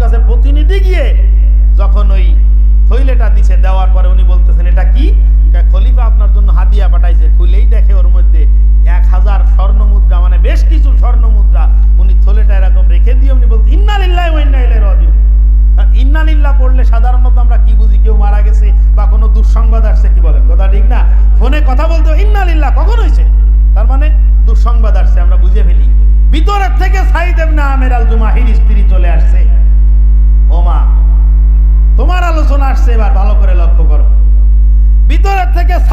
কাছে প্রতিনিধি গিয়ে যখন ওই থইলেটা দিছে দেওয়ার পরে উনি বলতেছেন এটা কি? খলিফা আপনার জন্য হাদিয়া পাঠাইছে। খুলেই দেখে ওর মধ্যে এক হাজার স্বর্ণ মুদ্রা মানে বেশ কিছু স্বর্ণ মুদ্রা উনি থলেটা এরকম রেখে দিয়ে উনি বলতে ইন্না লিল্লাহি ওয়া রাজিউন পড়লে সাধারণত আমরা কি বুঝি? কেউ মারা গেছে বা কোনো দুঃসংবাদ আসছে কি বলেন? কথা ঠিক না? ফোনে কথা বলতে হয়, ইন্না লিল্লাহ কখন হয়েছে তার মানে দুঃসংবাদ আসছে আমরা বুঝে ফেলি। ভিতরের থেকে সাইদ ইবনে আমের আল জুমাহির স্ত্রী চলে আসছে ও মা তোমার আলোচনা আসছে এবার ভালো করে লক্ষ্য করো ভিতরের থেকে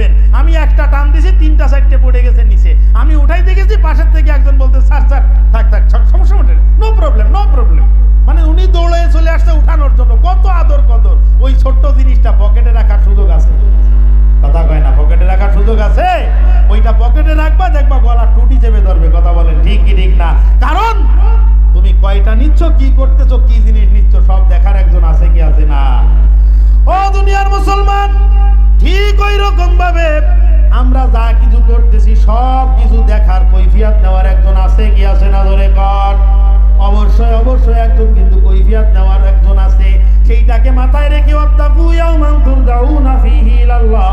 নেবেন আমি একটা টান দিছি তিনটা চারটে পড়ে গেছে নিচে। আমি উঠাই দেখেছি পাশের থেকে একজন বলতে স্যার স্যার থাক থাক, সমস্যা ওঠে নো। প্রবলেম নো প্রবলেম মানে উনি দৌড়ে চলে আসছে উঠানোর জন্য। কত আদর কদর। ওই ছোট্ট জিনিসটা পকেটে রাখার সুযোগ আছে। কথা কয় না পকেটে রাখার সুযোগ আছে? ওইটা পকেটে রাখবা দেখবা গলা টুটি চেপে ধরবে কথা বলেন ঠিক কি ঠিক না। কারণ তুমি কয়টা নিচ্ছ কি করতেছো কি জিনিস নিচ্ছ সব দেখার একজন আছে কি আছে না? ও দুনিয়ার মুসলমান! ঠিক ওই রকম ভাবে আমরা যা কিছু করতেছি, সব কিছু দেখার কৈফিয়াত নেওয়ার একজন আছে কি আছে না ধরে কর। অবশ্যই অবশ্যই একজন, কিন্তু কৈফিয়াত নেওয়ার একজন আছে। সেইটাকে মাথায় রেখে ওয়াত্তাকু ইয়াওমান তুরজাউনা ফীহি ইলাল্লাহ।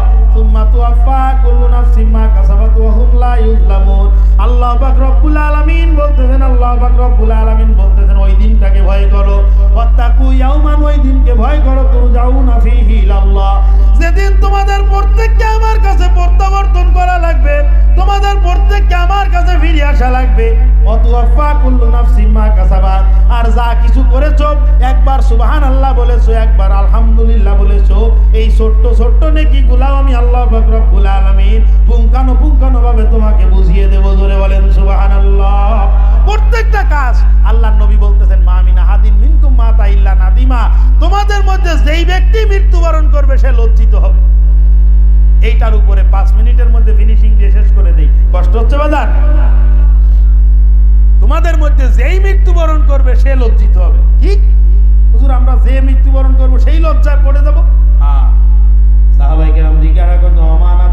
নেকিগুলাও আমি আল্লাহ পাক রব্বুল আলামিন পুঙ্খানো ভাবে তোমাকে বুঝিয়ে দেব। জোরে বলেন, সুবহানাল্লাহ। প্রত্যেকটা কাজ আল্লাহ নবী বলতেছেন, মা আমিনা হাদিন মিনকুম, মা তাইল্লা নাদিমা। তোমাদের মধ্যে যেই ব্যক্তি মৃত্যুবরণ করবে, সে লজ্জিত হবে। এইটার উপরে পাঁচ মিনিটের মধ্যে ফিনিশিং দিয়ে শেষ করে দেই। কষ্ট হচ্ছে বাজার? তোমাদের মধ্যে যেই মৃত্যুবরণ করবে, সে লজ্জিত হবে। ঠিক? হুজুর, আমরা যে মৃত্যুবরণ করব, সেই লজ্জায় পড়ে যাব? হ্যাঁ। সাহাবাইকে রাম জিজ্ঞাসা করতো অমানা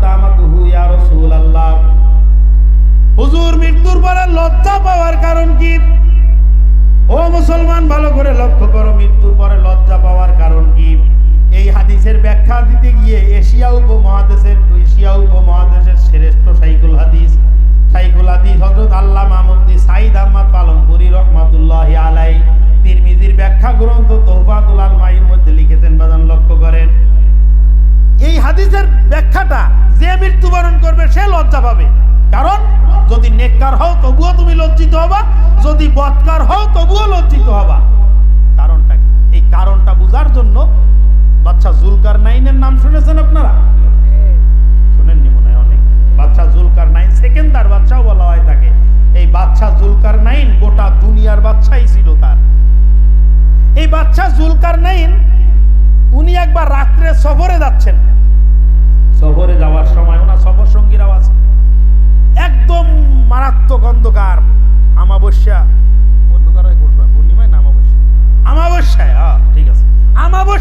মৃত্যুর পরে লজ্জা পাওয়ার কারণ কি? ও মুসলমান, ভালো করে লক্ষ্য করো, মৃত্যুর পরে লজ্জা পাওয়ার কারণ কি? এই হাদিসের ব্যাখ্যা দিতে গিয়ে এশিয়া উপমহাদেশের এশিয়া উপমহাদেশের শ্রেষ্ঠ সাইকুল হাদিস সাইকুল হাদিস হজরত আল্লামা মুফতি সাইদ আহমদ পালনপুরি তিরমিজির ব্যাখ্যা গ্রন্থ তোহবাতুল মায়ের মধ্যে লিখেছেন বাদান লক্ষ্য করেন। এই হাদিসের ব্যাখ্যাটা যে মৃত্যুবরণ করবে, সে লজ্জা পাবে। কারণ যদি নেককার হও, তবুও তুমি লজ্জিত হবা। যদি বৎকার হও, তবুও লজ্জিত হবা।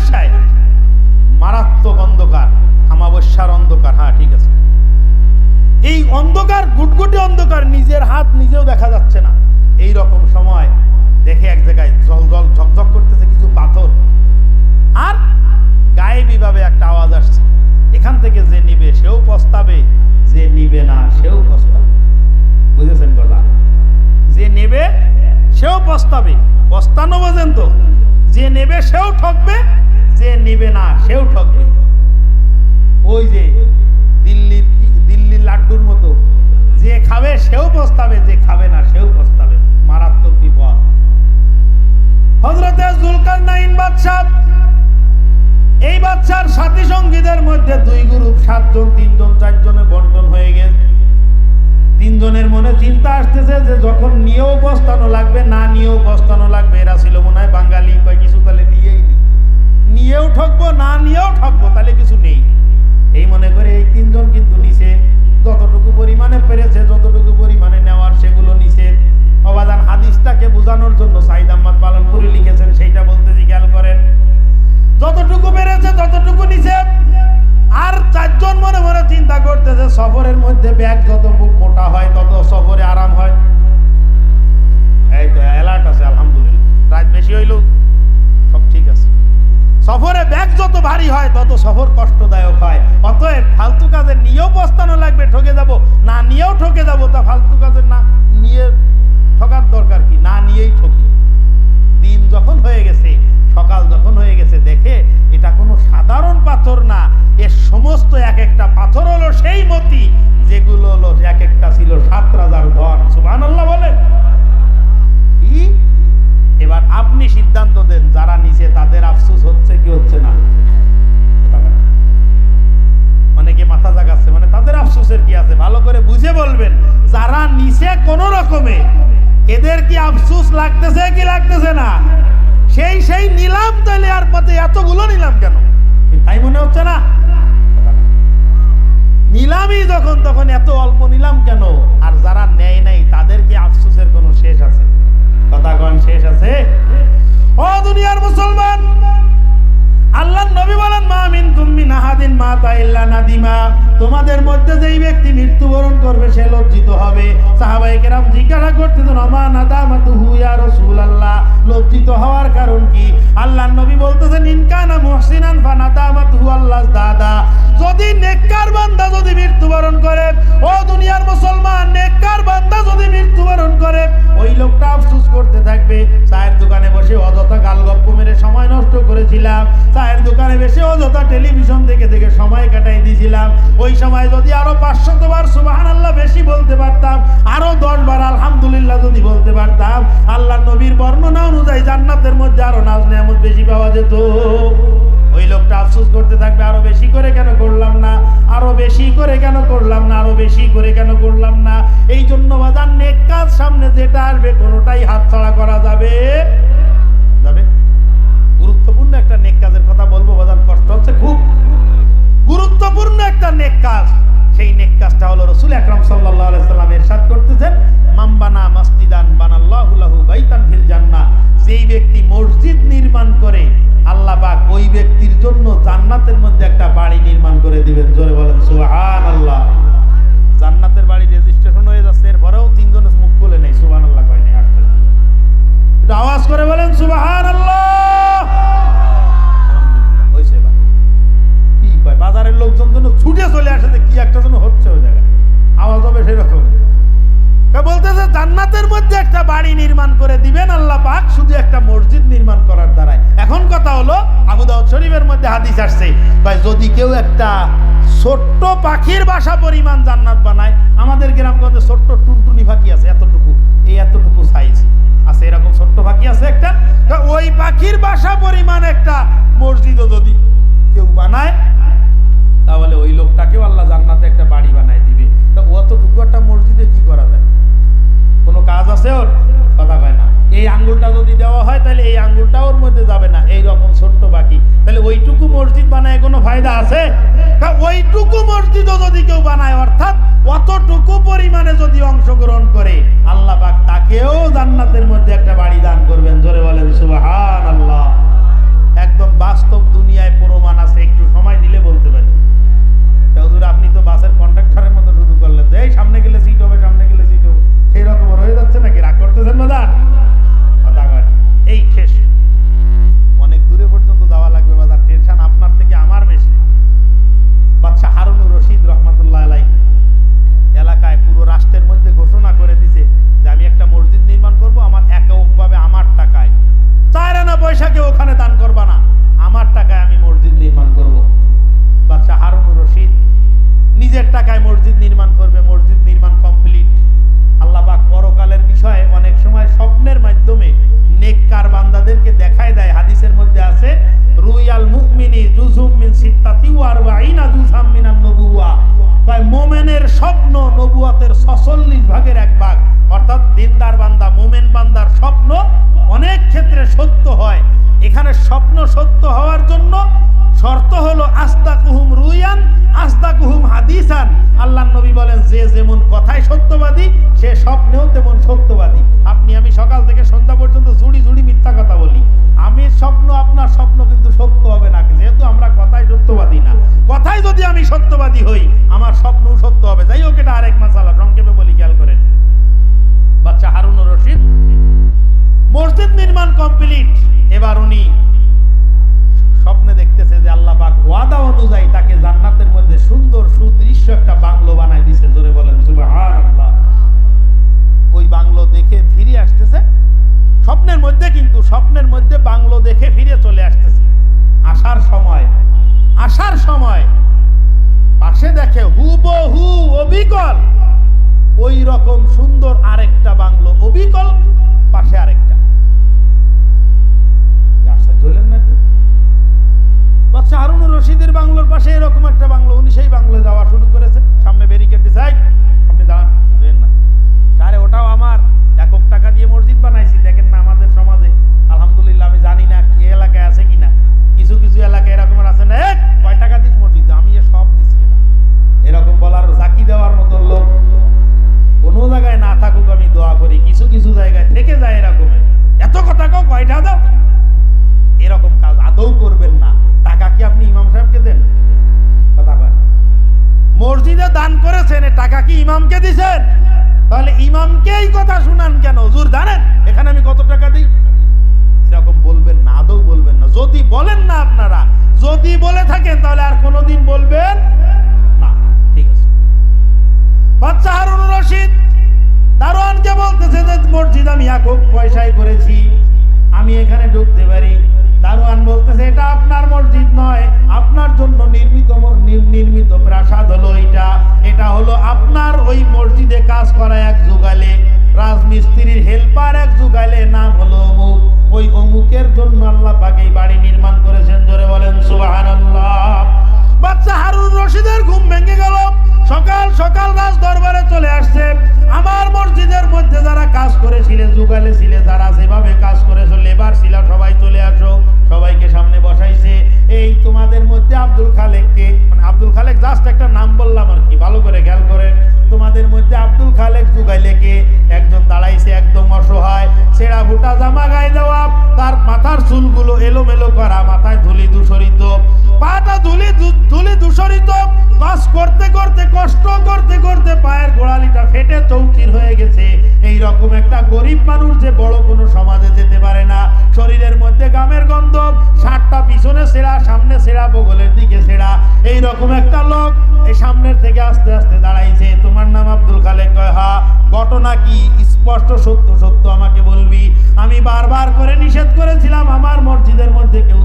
আমাবস্যায় মারাত্মক অন্ধকার আমাবস্যার অন্ধকার। হ্যাঁ ঠিক আছে। এই অন্ধকার, গুটগুটি অন্ধকার নিজের হাত নিজেও দেখা যাচ্ছে না। এই রকম সময় দেখে এক জায়গায় জল জল ঝকঝক করতেছে কিছু পাথর। আর গায়েবী ভাবে একটা আওয়াজ আসছে। এখান থেকে যে নিবে সেও পস্তাবে, যে নিবে না সেও পস্তাবে। বুঝেছেন কথা? যে নেবে সেও পস্তাবে। পস্তানো বোঝেন তো? যে নেবে সেও ঠকবে যে নিবে না, সেও ঠকবে ওই যে দিল্লির দিল্লির লাড্ডুর মতো, যে খাবে সেও পস্তাবে, যে খাবে না সেও পস্তাবে। মারাত্মক বিপদ। এই সাথী মধ্যে দুই গ্রুপ, সাতজন, তিনজন বন্টন হয়ে গেছে। তিনজনের মনে চিন্তা আসতেছে যে যখন বস্তানো লাগবে, না নিয়েও বস্তানো লাগবে, এরা ছিল মনে হয় বাঙালি, কয় কিছু তাহলে নিয়েই নিয়েও ঠকবো, না নিয়েও ঠকবো, তাহলে কিছু নেই। এই মনে করে এই তিনজন কিন্তু নিচে যতটুকু পরিমাণে পেরেছে, যতটুকু পরিমাণে নেওয়ার, সেগুলো নিচে। অবাদান হাদিসটাকে বোঝানোর জন্য সাইদ আহমদ পালনপুরি লিখেছেন, সেইটা বলতে খেয়াল করেন। যতটুকু পেরেছে, ততটুকু নিচে। আর চারজন মনে মনে চিন্তা করতেছে, সফরের মধ্যে ব্যাগ যত মোটা হয়, তত সফরে আরাম হয়। এই তো অ্যালার্ট আছে, আলহামদুলিল্লাহ। রাত বেশি হইল, সব ঠিক আছে। সফরে ব্যাগ যত ভারী হয়, তত সফর কষ্টদায়ক হয়। অতএব ফালতু কাজে নিয়েও পস্তানো লাগবে, ঠকে যাব। না নিয়েও ঠকে যাব, তা ফালতু কাজে না বলবেন, যারা নিচে কোন রকমে, এদের কি আফসোস লাগতেছে কি লাগতেছে না? সেই সেই নিলাম তাহলে আর পথে এতগুলো নিলাম কেন? তাই মনে হচ্ছে না? নিলামই যখন, তখন এত অল্প নিলাম কেন? আর যারা নেয় নাই, তাদের কি আফসোসের কোনো শেষ আছে? কথা কন শেষ আছে? ও দুনিয়ার মুসলমান! আল্লাহ নবী বলেন, মা মিন কুম্মি নাহাদিন, মা তাইল্লা নাদিমা। তোমাদের মধ্যে যেই ব্যক্তি মৃত্যুবরণ করবে, সে লজ্জিত হবে। সাহাবাই কেরাম জিজ্ঞাসা করতে করতেছেন, অমা নাদামাতুহু ইয়া রাসূলুল্লাহ? লজ্জিত হওয়ার কারণ কি? আল্লাহ নবী বলতেছেন ইনকানা মুহসিনান ফানাদামাতুহু আল্লাহ দাদা। যদি নেককার বান্দা যদি মৃত্যুবরণ করে, ও দুনিয়ার মুসলমান, নেককার বান্দা যদি মৃত্যুবরণ করে। ওই লোকটা আফসোস করতে থাকবে। চায়ের দোকানে বসে অযথা গালগপ্প মেরে সময় নষ্ট করেছিলাম। চায়ের দোকানে বসে অযথা টেলিভিশন দেখে দেখে সময় কাটাই দিয়েছিলাম। ওই সময় যদি আরও পাঁচশত বার সুবাহান আল্লাহ বেশি বলতে পারতাম, আরও দশ বার আলহামদুলিল্লাহ যদি বলতে পারতাম, আল্লাহ নবীর বর্ণনা অনুযায়ী জান্নাতের মধ্যে আরও নাজ নেয়ামত বেশি পাওয়া যেত। ওই লোকটা আফসোস করতে থাকবে, আরও বেশি করে কেন করলাম না? আরও বেশি করে কেন করলাম না? আরও বেশি করে কেন করলাম না? এই জন্য বাজার নেক কাজ সামনে যেটা আসবে কোনোটাই হাতছাড়া করা যাবে একটা নেক কাজ, সেই নেক কাজটা হলো রসুল আকরাম আলাইহি সাল্লাম এরশাদ করতেছেন মাম্বানা মাসজিদান বানাল্লাহু লাহু বাইতান ফিল জান্নাহ যেই ব্যক্তি মসজিদ নির্মাণ করে, আল্লাহ পাক ওই ব্যক্তির জন্য জান্নাতের মধ্যে একটা বাড়ি নির্মাণ করে দিবেন। জোরে বলেন, সুবহানাল্লাহ। হাদিস আসছে ভাই, যদি কেউ একটা ছোট্ট পাখির বাসা পরিমাণ জান্নাত বানায়, আমাদের গ্রামগঞ্জে ছোট্ট জান্নাতের মধ্যে একটা বাড়ি দান করবেন, জোরে বলেন সুবহান আল্লাহ একদম বাস্তব দুনিয়ায় প্রমাণ আছে, একটু সময় দিলে বলতে পারি। হুজুর, আপনি তো বাসের কন্ট্রাক্টরের মতো শুরু করলেন। যে এই সামনে গেলে সিট হবে, সামনে গেলে সিট হবে। সেই রকম হয়ে যাচ্ছে নাকি? রাগ করতেছেন না দান কথা এই শেষ। অনেক দূরে পর্যন্ত যাওয়া লাগবে বাজার। টেনশন আপনার থেকে আমার বেশি। বাচ্চা হারুনুর রশিদ রহমতুল্লাহ এলাকায় পুরো রাষ্ট্রের মধ্যে ঘোষণা করে দিছে যে আমি একটা মসজিদ নির্মাণ করব, আমার এককভাবে আমার টাকায়। চার আনা পয়সাকে ওখানে দান করবা না, আমার টাকায় আমি মসজিদ নির্মাণ করব। বাচ্চা হারুন রশিদ নিজের টাকায় মসজিদ নির্মাণ করবে, মসজিদ নির্মাণ কমপ্লিট আল্লাহ পাক পরকালের বিষয়ে অনেক সময় স্বপ্নের মাধ্যমে নেককার বান্দাদেরকে দেখায় দেয়। হাদিসের মধ্যে আছে রুয়াল মুকমিনি জুজুম মিন সিত্তাতি ওয়া আরবাঈনা জুজাম মিনান নবুয়া কয়, মোমেনের স্বপ্ন নবুয়াতের 46 ভাগের এক ভাগ। অর্থাৎ দিনদার বান্দা, মোমেন বান্দার স্বপ্ন অনেক ক্ষেত্রে সত্য হয়। এখানে স্বপ্ন সত্য হওয়ার জন্য সুদৃশ্য একটা বাংলো বানায় দিছে, জোরে বলেন ওই বাংলো দেখে ফিরে আসতেছে। স্বপ্নের মধ্যে কিন্তু, স্বপ্নের মধ্যে বাংলো দেখে ফিরে চলে আসতেছে। আসার সময় আসার সময়, পাশে দেখে হুবহু অবিকল। ওই রকম সুন্দর আরেকটা বাংলো অবিকল, পাশে আরেকটা। আশ্চর্য? বাদশাহ হারুন রশিদের বাংলোর পাশে এরকম একটা বাংলো, উনি সেই বাংলো যাওয়া শুরু করেছে সামনে ব্যারিকেড দিছে আমি একক পয়সায় করেছি। আমি এখানে ঢুকতে পারি। দারোয়ান বলতেছে, এটা আপনার মসজিদ নয়। আপনার জন্য নির্মিত নির্মিত প্রাসাদ হলো এটা। এটা হলো আপনার ওই মসজিদে কাজ করা এক যুগালে। রাজমিস্ত্রির হেল্পার এক যুগালে নাম হলো অমুক। ওই অমুকের জন্য আল্লাহ ছিলে যারা যেভাবে কাজ করেছ, লেবার ছিল সবাই চলে আসো, সবাইকে সামনে বসাইছে। এই তোমাদের মধ্যে আব্দুল খালেককে মানে আব্দুল খালেক জাস্ট একটা নাম বললাম আর কি, ভালো করে খেয়াল করেন। তোমাদের মধ্যে আব্দুল খালেক জুগাইলেকে একজন দাঁড়াইছে একদম অসহায়, ছেঁড়া ফুটা জামা গায়ে দেওয়া, তার মাথার চুলগুলো এলোমেলো করা সত্য সত্য আমাকে বলবি। আমি বারবার করে নিষেধ করেছিলাম আমার মসজিদের মধ্যে কেউ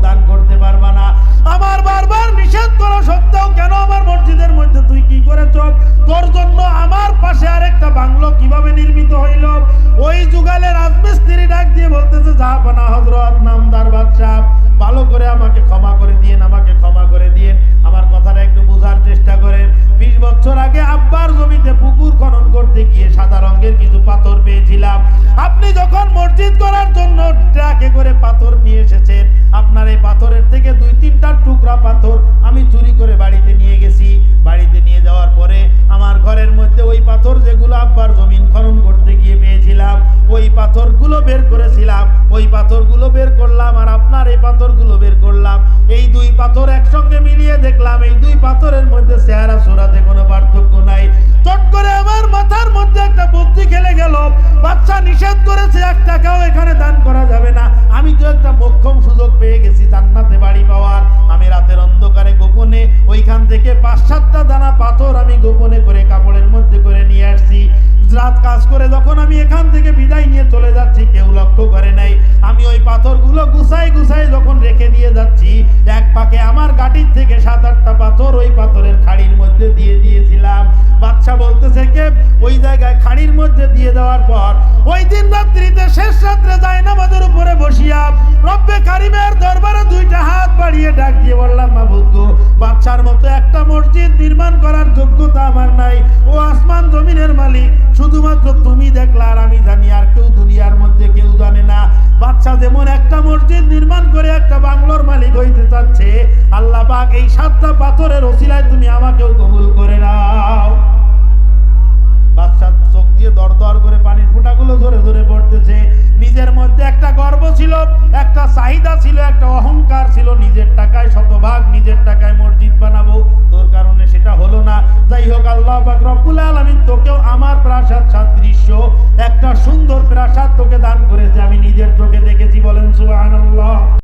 ওই পাথরগুলো বের করলাম আর আপনার এই পাথরগুলো বের করলাম। এই দুই পাথর একসঙ্গে মিলিয়ে দেখলাম, এই দুই পাথরের মধ্যে চেহারা সোরাতে কোনো পার্থক্য নাই। চট করে আমার মাথার মধ্যে একটা বুদ্ধি খেলে গেল, বাচ্চা নিষেধ করেছে, এক টাকাও এখানে দান করা যাবে না। আমি তো একটা মক্ষম সুযোগ পেয়ে গেছি জান্নাতে বাড়ি পাওয়ার। আমি রাতের অন্ধকারে গোপনে ওইখান থেকে পাঁচ সাতটা দানা পাথর আমি গোপনে করে কাপড়ের মধ্যে করে নিয়ে আসছি। রাত কাজ করে যখন আমি এখান থেকে বিদায় নিয়ে চলে যাচ্ছি, কেউ গুছাই গুছাই যখন রেখে দিয়ে যাচ্ছি, এক পাকে আমার গাড়ির থেকে সাত আটটা পাথর ওই পাথরের খাড়ির মধ্যে দিয়ে দিয়েছিলাম। বাচ্চা বলতেছে, কে? ওই জায়গায় খাড়ির মধ্যে দিয়ে দেওয়ার পর, ওই দিন রাত্রিতে শেষ রাত্রে যায় নামাজের উপরে বসিয়া, রব্বে কারিমের দরবারে দুইটা হাত বাড়িয়ে ডাক দিয়ে বললাম মাহবুদ গো বাচ্চার মতো একটা মসজিদ নির্মাণ করার যোগ্যতা আমার নাই। ও আসমান জমিনের মালিক, শুধুমাত্র তুমি দেখলা আর আমি জানি, আর কেউ দুনিয়ার মধ্যে কেউ জানে না। যেমন একটা মসজিদ নির্মাণ করে একটা বাংলোর মালিক হইতে চাচ্ছে, আল্লাহ পাক এই সাতটা পাথরের ওসিলায় তুমি আমাকেও কবুল করে নাও। বাচ্চার চোখ দিয়ে দর দর করে পানির ফোঁটাগুলো ধরে ধরে পড়তেছে। নিজের মধ্যে একটা গর্ব ছিল, একটা চাহিদা ছিল, একটা অহংকার ছিল, নিজের টাকায় শতভাগ, নিজের টাকায় মসজিদ বানাবো। তোর কারণে সেটা হলো না। যাই হোক, আল্লাহ পাক রব্বুল আলামিন তোকেও আমার প্রাসাদ সাদৃশ্য একটা সুন্দর প্রাসাদ তোকে দান করেছে। আমি নিজের চোখে দেখেছি, বলেন সুবহানাল্লাহ।